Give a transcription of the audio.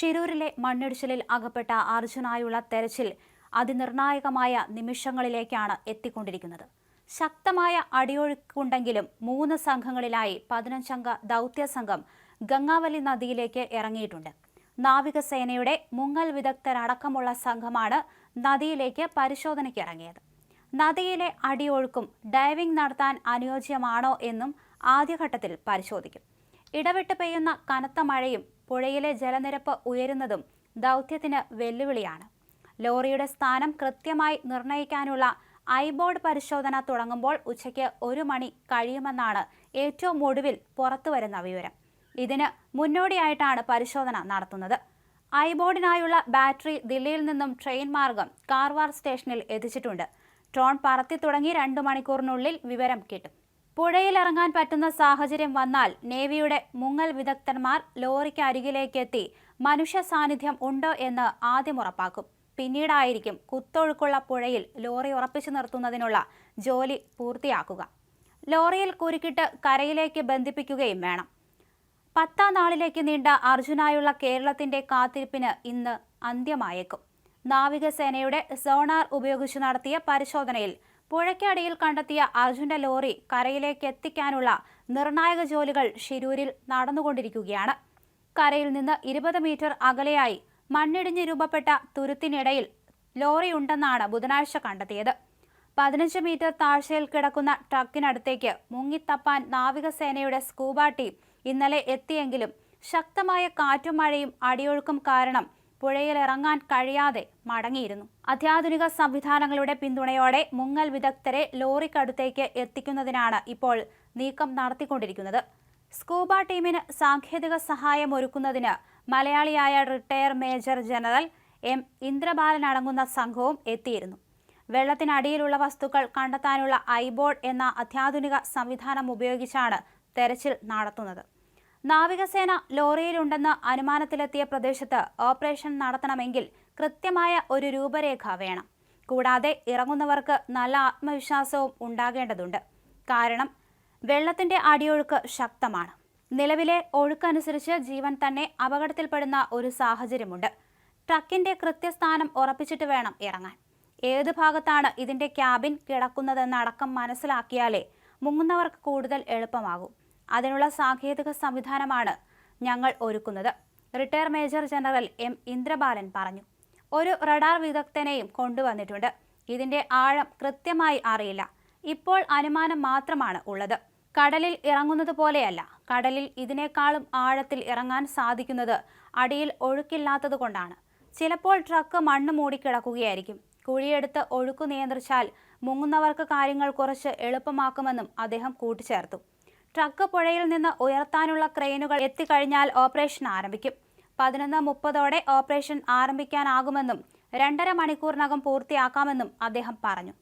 ഷിരൂരിലെ മണ്ണിടിച്ചിലിൽ അകപ്പെട്ട അർജുനായുള്ള തെരച്ചിൽ അതിനിർണായകമായ നിമിഷങ്ങളിലേക്കാണ് എത്തിക്കൊണ്ടിരിക്കുന്നത്. ശക്തമായ അടിയൊഴുക്കുണ്ടെങ്കിലും മൂന്ന് സംഘങ്ങളിലായി പതിനഞ്ചംഗ ദൗത്യ സംഘം ഗംഗാവലി നദിയിലേക്ക് ഇറങ്ങിയിട്ടുണ്ട്. നാവികസേനയുടെ മുങ്ങൽ വിദഗ്ധരടക്കമുള്ള സംഘമാണ് നദിയിലേക്ക് പരിശോധനയ്ക്ക് ഇറങ്ങിയത്. നദിയിലെ അടിയൊഴുക്കും ഡൈവിംഗ് നടത്താൻ അനുയോജ്യമാണോ എന്നും ആദ്യഘട്ടത്തിൽ പരിശോധിക്കും. ഇടവിട്ട് പെയ്യുന്ന കനത്ത മഴയും പുഴയിലെ ജലനിരപ്പ് ഉയരുന്നതും ദൗത്യത്തിന് വെല്ലുവിളിയാണ്. ലോറിയുടെ സ്ഥാനം കൃത്യമായി നിർണയിക്കാനുള്ള ഐബോർഡ് പരിശോധന തുടങ്ങുമ്പോൾ ഉച്ചയ്ക്ക് ഒരു മണി കഴിയുമെന്നാണ് ഏറ്റവും ഒടുവിൽ പുറത്തുവരുന്ന വിവരം. ഇതിന് മുന്നോടിയായിട്ടാണ് പരിശോധന നടത്തുന്നത്. ഐബോർഡിനായുള്ള ബാറ്ററി ദില്ലിയിൽ നിന്നും ട്രെയിൻ മാർഗം കാർവാർ സ്റ്റേഷനിൽ എത്തിച്ചിട്ടുണ്ട്. ഡ്രോൺ പറത്തി തുടങ്ങി രണ്ടു മണിക്കൂറിനുള്ളിൽ വിവരം കിട്ടും. പുഴയിലിറങ്ങാൻ പറ്റുന്ന സാഹചര്യം വന്നാൽ നേവിയുടെ മുങ്ങൽ വിദഗ്ധന്മാർ ലോറിക്ക് അരികിലേക്ക് എത്തി മനുഷ്യ സാന്നിധ്യം ഉണ്ടോ എന്ന് ആദ്യം ഉറപ്പാക്കും. പിന്നീടായിരിക്കും കുത്തൊഴുക്കുള്ള പുഴയിൽ ലോറി ഉറപ്പിച്ചു നിർത്തുന്നതിനുള്ള ജോലി പൂർത്തിയാക്കുക. ലോറിയിൽ കുരുക്കിട്ട് കരയിലേക്ക് ബന്ധിപ്പിക്കുകയും വേണം. പത്താം നാളിലേക്ക് നീണ്ട അർജുനായുള്ള കേരളത്തിന്റെ കാത്തിരിപ്പിന് ഇന്ന് അന്ത്യമായേക്കും. നാവികസേനയുടെ സോണാർ ഉപയോഗിച്ച് നടത്തിയ പരിശോധനയിൽ പുഴയ്ക്കടിയിൽ കണ്ടെത്തിയ അർജുന്റെ ലോറി കരയിലേക്ക് എത്തിക്കാനുള്ള നിർണായക ജോലികൾ ഷിരൂരിൽ നടന്നുകൊണ്ടിരിക്കുകയാണ്. കരയിൽ നിന്ന് ഇരുപത് മീറ്റർ അകലെയായി മണ്ണിടിഞ്ഞ് രൂപപ്പെട്ട തുരുത്തിനിടയിൽ ലോറി ഉണ്ടെന്നാണ് ബുധനാഴ്ച കണ്ടെത്തിയത്. പതിനഞ്ച് മീറ്റർ താഴ്ചയിൽ കിടക്കുന്ന ട്രക്കിനടുത്തേക്ക് മുങ്ങിത്തപ്പാൻ നാവികസേനയുടെ സ്കൂബ ടീം ഇന്നലെ എത്തിയെങ്കിലും ശക്തമായ കാറ്റും മഴയും അടിയൊഴുക്കും കാരണം പുഴയിൽ ഇറങ്ങാൻ കഴിയാതെ മടങ്ങിയിരുന്നു. അത്യാധുനിക സംവിധാനങ്ങളുടെ പിന്തുണയോടെ മുങ്ങൽ വിദഗ്ധരെ ലോറിക്കടുത്തേക്ക് എത്തിക്കുന്നതിനാണ് ഇപ്പോൾ നീക്കം നടത്തിക്കൊണ്ടിരിക്കുന്നത്. സ്കൂബ ടീമിന് സാങ്കേതിക സഹായം ഒരുക്കുന്നതിന് മലയാളിയായ retire major general M. Indrabalan അടങ്ങുന്ന സംഘവും എത്തിയിരുന്നു. വെള്ളത്തിനടിയിലുള്ള വസ്തുക്കൾ കണ്ടെത്താനുള്ള ഐബോർഡ് എന്ന അത്യാധുനിക സംവിധാനം ഉപയോഗിച്ചാണ് തെരച്ചിൽ നടത്തുന്നത്. നാവികസേന ലോറിയിലുണ്ടെന്ന് അനുമാനത്തിലെത്തിയ പ്രദേശത്ത് ഓപ്പറേഷൻ നടത്തണമെങ്കിൽ കൃത്യമായ ഒരു രൂപരേഖ വേണം. കൂടാതെ ഇറങ്ങുന്നവർക്ക് നല്ല ആത്മവിശ്വാസവും ഉണ്ടാകേണ്ടതുണ്ട്. കാരണം വെള്ളത്തിന്റെ അടിയൊഴുക്ക് ശക്തമാണ്. നിലവിലെ ഒഴുക്കനുസരിച്ച് ജീവൻ തന്നെ അപകടത്തിൽപ്പെടുന്ന ഒരു സാഹചര്യമുണ്ട്. ട്രക്കിന്റെ കൃത്യസ്ഥാനം ഉറപ്പിച്ചിട്ട് വേണം ഇറങ്ങാൻ. ഏത് ഭാഗത്താണ് ഇതിന്റെ ക്യാബിൻ കിടക്കുന്നതെന്നടക്കം മനസ്സിലാക്കിയാലേ മുങ്ങുന്നവർക്ക് കൂടുതൽ എളുപ്പമാകും. അതിനുള്ള സാങ്കേതിക സംവിധാനമാണ് ഞങ്ങൾ ഒരുക്കുന്നത്. Retire major general M Indrabalan പറഞ്ഞു. ഒരു റഡാർ വിദഗ്ധനെയും കൊണ്ടുവന്നിട്ടുണ്ട്. ഇതിന്റെ ആഴം കൃത്യമായി അറിയില്ല. ഇപ്പോൾ അനുമാനം മാത്രമാണ് ഉള്ളത്. കടലിൽ ഇറങ്ങുന്നത് പോലെയല്ല. കടലിൽ ഇതിനേക്കാളും ആഴത്തിൽ ഇറങ്ങാൻ സാധിക്കുന്നത് അടിയിൽ ഒഴുക്കില്ലാത്തത് കൊണ്ടാണ്. ചിലപ്പോൾ ട്രക്ക് മണ്ണ് മൂടിക്കിടക്കുകയായിരിക്കും കുഴിയെടുത്ത് ഒഴുക്ക് നിയന്ത്രിച്ചാൽ മുങ്ങുന്നവർക്ക് കാര്യങ്ങൾ കുറച്ച് എളുപ്പമാക്കുമെന്നും അദ്ദേഹം കൂട്ടിച്ചേർത്തു. ട്രക്ക് പുഴയിൽ നിന്ന് ഉയർത്താനുള്ള ക്രെയിനുകൾ എത്തിക്കഴിഞ്ഞാൽ ഓപ്പറേഷൻ ആരംഭിക്കും. പതിനൊന്ന് മുപ്പതോടെ ഓപ്പറേഷൻ ആരംഭിക്കാനാകുമെന്നും രണ്ടര മണിക്കൂറിനകം പൂർത്തിയാക്കാമെന്നും അദ്ദേഹം പറഞ്ഞു.